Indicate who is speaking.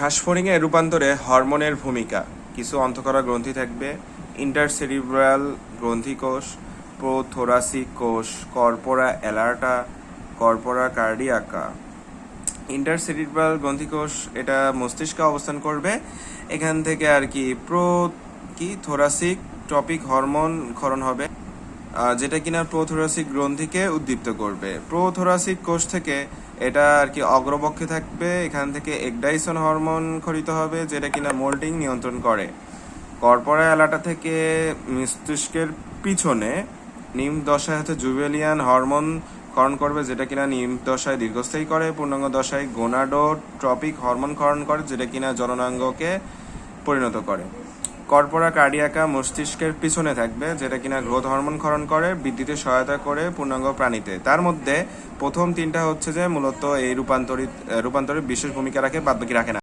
Speaker 1: ঘাসফড়িংয়ে রূপান্তরে হরমোনের ভূমিকা। কিছু অন্তঃকরা গ্রন্থি থাকবে। ইন্টারসেরিব্রাল গ্রন্থিকোষ প্রোথোরাসিক কোষ, corpora allata, corpora cardiaca. Intercerebral গ্রন্থিকোষ এটা মস্তিষ্কে অবস্থান করবে। এখান থেকে আর কি প্রো কি? থোরাসিক টপিক হরমোন ক্ষরণ হবে। যেটা কিনা প্রোথোরাসিক গ্রন্থিকে উদ্দীপ্ত করবে। প্রোথোরাসিক কোষ থেকে এটা আর কি অগ্রপক্ষে থাকবে, এখান থেকে একডাইসন হরমোন খরিত হবে, যেটা কিনা মোল্টিং নিয়ন্ত্রণ করে। কর্পোরা এলাটা থেকে মস্তিষ্কের পিছনে নিম দশায় হচ্ছে জুভেলিয়ান হরমোন ক্ষরণ করবে, যেটা কিনা নিম দশায় দীর্ঘস্থায়ী করে, পূর্ণাঙ্গ দশায় গোনাডো ট্রপিক হরমোন ক্ষরণ করে, যেটা কিনা জননাঙ্গকে পরিণত করে। কর্পোরা কার্ডিয়াকা মস্তিষ্কের পিছনে থাকবে, যেটা কিনা গ্রোথ হরমোন ক্ষরণ করে, বৃদ্ধিতে সহায়তা করে পূর্ণাঙ্গ প্রাণীতে। তার মধ্যে প্রথম তিনটা হচ্ছে যে মূলত এই রূপান্তরিত রূপান্তরিত বিশেষ ভূমিকা রাখে বাদ বাকি রাখে না।